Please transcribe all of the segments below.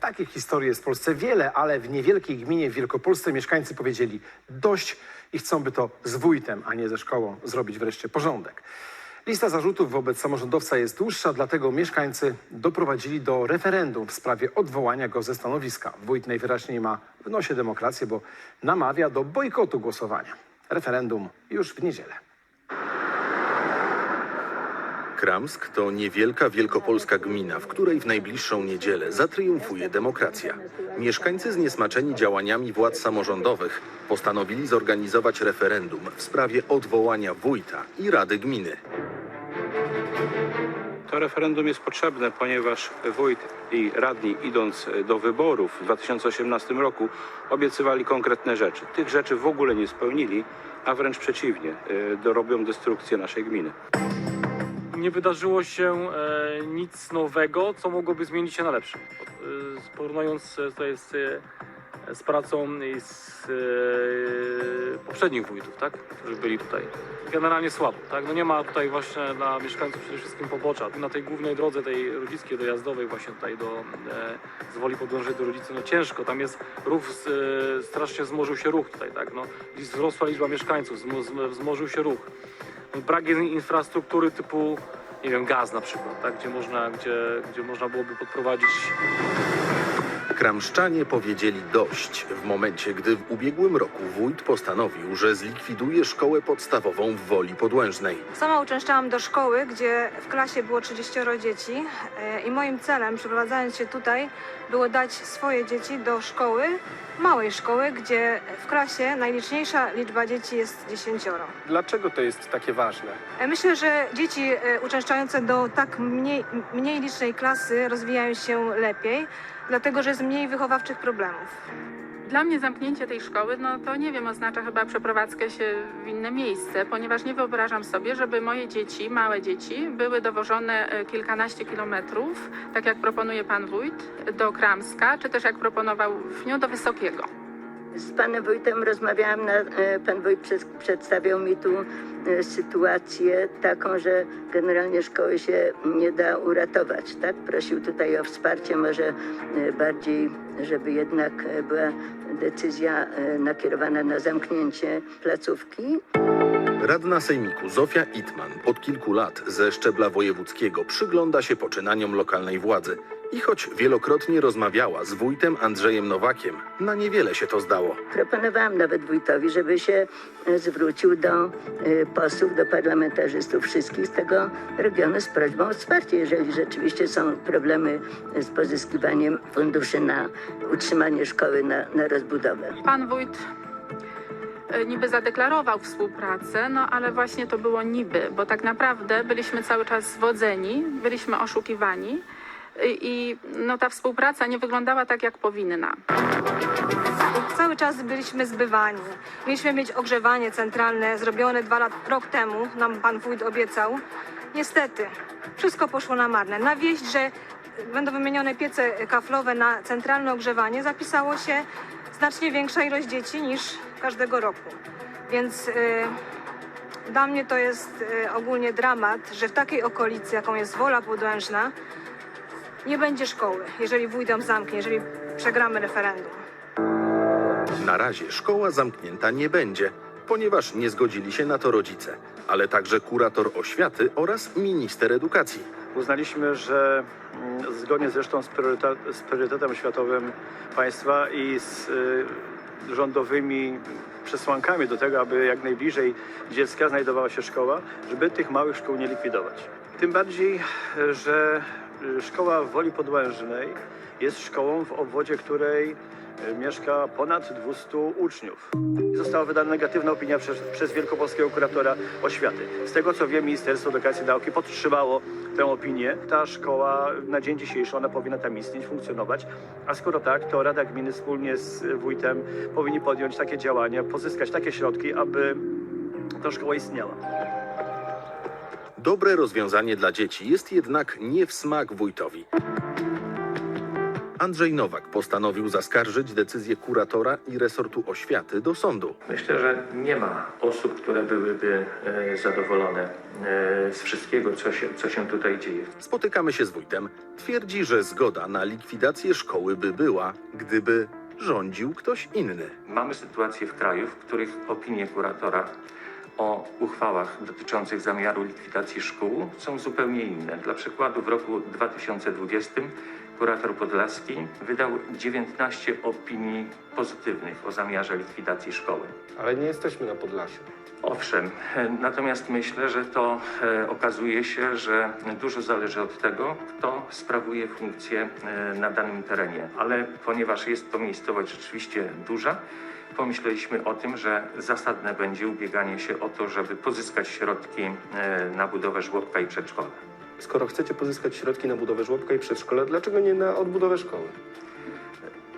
Takich historii jest w Polsce wiele, ale w niewielkiej gminie w Wielkopolsce mieszkańcy powiedzieli dość i chcą, by to z wójtem, a nie ze szkołą zrobić wreszcie porządek. Lista zarzutów wobec samorządowca jest dłuższa, dlatego mieszkańcy doprowadzili do referendum w sprawie odwołania go ze stanowiska. Wójt najwyraźniej ma w nosie demokrację, bo namawia do bojkotu głosowania. Referendum już w niedzielę. Kramsk to niewielka wielkopolska gmina, w której w najbliższą niedzielę zatriumfuje demokracja. Mieszkańcy zniesmaczeni działaniami władz samorządowych postanowili zorganizować referendum w sprawie odwołania wójta i rady gminy. To referendum jest potrzebne, ponieważ wójt i radni idąc do wyborów w 2018 roku obiecywali konkretne rzeczy. Tych rzeczy w ogóle nie spełnili, a wręcz przeciwnie, y, dorobią destrukcję naszej gminy. Nie wydarzyło się e, nic nowego, co mogłoby zmienić się na lepsze. E, porównując e, tutaj z, e, z pracą i z e, poprzednich wójtów, tak, którzy byli tutaj. Generalnie słabo, tak? No nie ma tutaj właśnie dla mieszkańców przede wszystkim pobocza. Na tej głównej drodze, tej rodzickiej dojazdowej właśnie tutaj do, e, z Woli podążyć do rodzicy, no ciężko. Tam jest ruch, z, e, strasznie wzmożył się ruch tutaj, tak? No, wzrosła liczba mieszkańców, wzmo- wzmożył się ruch brak infrastruktury typu, nie wiem, gaz na przykład, tak? gdzie, można, gdzie, gdzie można byłoby podprowadzić Kramszczanie powiedzieli dość w momencie, gdy w ubiegłym roku wójt postanowił, że zlikwiduje szkołę podstawową w Woli Podłężnej. Sama uczęszczałam do szkoły, gdzie w klasie było 30 dzieci e, i moim celem, przeprowadzając się tutaj, było dać swoje dzieci do szkoły, małej szkoły, gdzie w klasie najliczniejsza liczba dzieci jest 10. Dlaczego to jest takie ważne? E, Myślę, że dzieci e, uczęszczające do tak mniej, mniej licznej klasy rozwijają się lepiej, dlatego że jest mniej wychowawczych problemów. Dla mnie zamknięcie tej szkoły, no to nie wiem, oznacza chyba przeprowadzkę się w inne miejsce, ponieważ nie wyobrażam sobie, żeby moje dzieci, małe dzieci, były dowożone e, kilkanaście kilometrów, tak jak proponuje pan wójt, do Kramska, czy też jak proponował Wniu, do Wysokiego. Z panem wójtem rozmawiałam, na, e, pan wójt przed, przedstawiał mi tu e, sytuację taką, że generalnie szkoły się nie da uratować, tak? Prosił tutaj o wsparcie, może e, bardziej, żeby jednak była decyzja nakierowana na zamknięcie placówki. Radna Sejmiku Zofia Itman od kilku lat ze szczebla wojewódzkiego przygląda się poczynaniom lokalnej władzy. I choć wielokrotnie rozmawiała z wójtem Andrzejem Nowakiem, na niewiele się to zdało. Proponowałam nawet wójtowi, żeby się e, zwrócił do e, posłów, do parlamentarzystów wszystkich z tego regionu z prośbą o wsparcie, jeżeli rzeczywiście są problemy z pozyskiwaniem funduszy na utrzymanie szkoły, na, na rozbudowę. Pan wójt e, niby zadeklarował współpracę, no ale właśnie to było niby, bo tak naprawdę byliśmy cały czas zwodzeni, byliśmy oszukiwani i, no, ta współpraca nie wyglądała tak, jak powinna. Cały czas byliśmy zbywani. Mieliśmy mieć ogrzewanie centralne zrobione dwa lat, rok temu, nam pan wójt obiecał. Niestety, wszystko poszło na marne. Na wieść, że będą wymienione piece kaflowe na centralne ogrzewanie, zapisało się znacznie większa ilość dzieci niż każdego roku. Więc y, dla mnie to jest y, ogólnie dramat, że w takiej okolicy, jaką jest Wola Podłężna, nie będzie szkoły, jeżeli wójt ją zamknie, jeżeli przegramy referendum. Na razie szkoła zamknięta nie będzie, ponieważ nie zgodzili się na to rodzice, ale także kurator oświaty oraz minister edukacji. Uznaliśmy, że mm, zgodnie zresztą z, priorytet, z priorytetem światowym państwa i z y, rządowymi przesłankami do tego, aby jak najbliżej dziecka znajdowała się szkoła, żeby tych małych szkół nie likwidować. Tym bardziej, że y, szkoła w Woli Podłężnej jest szkołą w obwodzie, której y, mieszka ponad 200 uczniów. Została wydana negatywna opinia przez, przez wielkopolskiego kuratora oświaty. Z tego co wiem, Ministerstwo Edukacji i Nauki podtrzymało tę opinię. Ta szkoła na dzień dzisiejszy ona powinna tam istnieć, funkcjonować. A skoro tak, to Rada Gminy wspólnie z wójtem powinni podjąć takie działania, pozyskać takie środki, aby ta szkoła istniała. Dobre rozwiązanie dla dzieci jest jednak nie w smak wójtowi. Andrzej Nowak postanowił zaskarżyć decyzję kuratora i resortu oświaty do sądu. Myślę, że nie ma osób, które byłyby e, zadowolone e, z wszystkiego, co się, co się tutaj dzieje. Spotykamy się z wójtem. Twierdzi, że zgoda na likwidację szkoły by była, gdyby rządził ktoś inny. Mamy sytuacje w kraju, w których opinie kuratora o uchwałach dotyczących zamiaru likwidacji szkół są zupełnie inne. Dla przykładu w roku 2020 kurator Podlaski wydał 19 opinii pozytywnych o zamiarze likwidacji szkoły. Ale nie jesteśmy na Podlasiu. Owszem, e, natomiast myślę, że to e, okazuje się, że dużo zależy od tego, kto sprawuje funkcję e, na danym terenie. Ale ponieważ jest to miejscowość rzeczywiście duża, pomyśleliśmy o tym, że zasadne będzie ubieganie się o to, żeby pozyskać środki na budowę żłobka i przedszkola. Skoro chcecie pozyskać środki na budowę żłobka i przedszkola, dlaczego nie na odbudowę szkoły?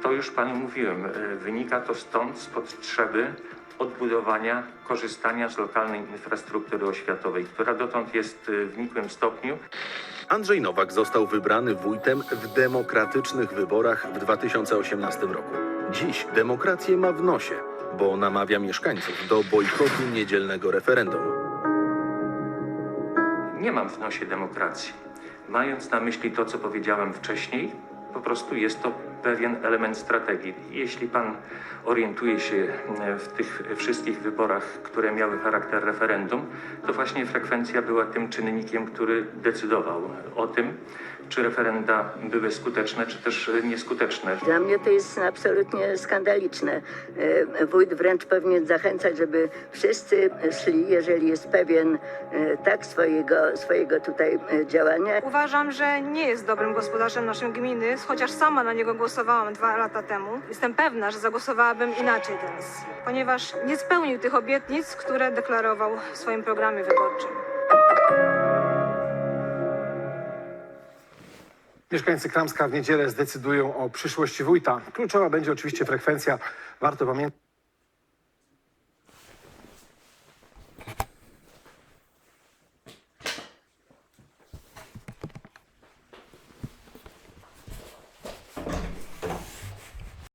To już panu mówiłem, e, wynika to stąd z potrzeby odbudowania, korzystania z lokalnej infrastruktury oświatowej, która dotąd jest e, w nikłym stopniu Andrzej Nowak został wybrany wójtem w demokratycznych wyborach w 2018 roku. Dziś demokrację ma w nosie, bo namawia mieszkańców do bojkotu niedzielnego referendum. Nie mam w nosie demokracji. Mając na myśli to, co powiedziałem wcześniej, po prostu jest to pewien element strategii. Jeśli pan orientuje się e, w tych wszystkich wyborach, które miały charakter referendum, to właśnie frekwencja była tym czynnikiem, który decydował o tym, czy referenda były skuteczne, czy też nieskuteczne. Dla mnie to jest absolutnie skandaliczne. E, Wójt wręcz powinien zachęcać, żeby wszyscy szli, jeżeli jest pewien e, tak swojego, swojego tutaj działania. Uważam, że nie jest dobrym gospodarzem naszej gminy, chociaż sama na niego głosowałam dwa lata temu. Jestem pewna, że zagłosowałabym inaczej teraz, ponieważ nie spełnił tych obietnic, które deklarował w swoim programie wyborczym. Mieszkańcy Kramska w niedzielę zdecydują o przyszłości wójta. Kluczowa będzie oczywiście frekwencja. Warto pamiętać.